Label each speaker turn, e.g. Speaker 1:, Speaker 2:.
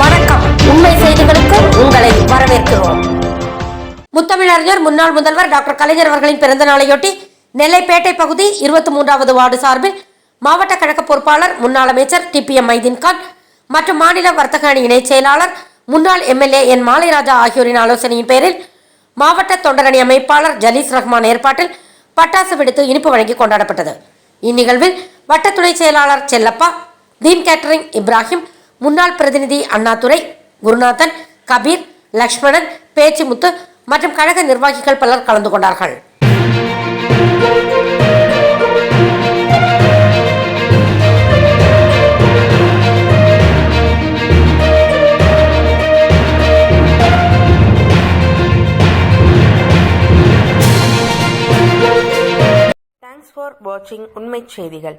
Speaker 1: வணக்கம். உண்மை செய்திகளுக்கு உங்களை வரவேற்கிறோம். முத்தமிழறிஞர் முன்னாள் முதல்வர் டாக்டர் கலைஞர் அவர்களின் பிறந்த நாளையொட்டி நெல்லைப்பேட்டை பகுதி இருபத்தி மூன்றாவது வார்டு சார்பில் மாவட்ட கழக பொறுப்பாளர் முன்னாள் அமைச்சர் டி பி எம் மைதீன்கான் மற்றும் மாநில வர்த்தக அணி இணைச் செயலாளர் முன்னாள் எம்எல்ஏ என் மாலைராஜா ஆகியோரின் ஆலோசனையின் பேரில் மாவட்ட தொண்டரணி அமைப்பாளர் ஜலீஸ் ரஹ்மான் ஏற்பாட்டில் பட்டாசு வெடித்து இனிப்பு வழங்கி கொண்டாடப்பட்டது. இந்நிகழ்வில் வட்ட செயலாளர் செல்லப்பா தீன் கேட்டரிங் இப்ராஹிம் முன்னாள் பிரதிநிதி அண்ணாதுரை குருநாதன் கபீர் லக்ஷ்மணன் பேச்சிமுத்து மற்றும் கழக நிர்வாகிகள் பலர் கலந்து கொண்டார்கள்.
Speaker 2: தேங்க்ஸ் ஃபார் வாட்சிங் உண்மை செய்திகள்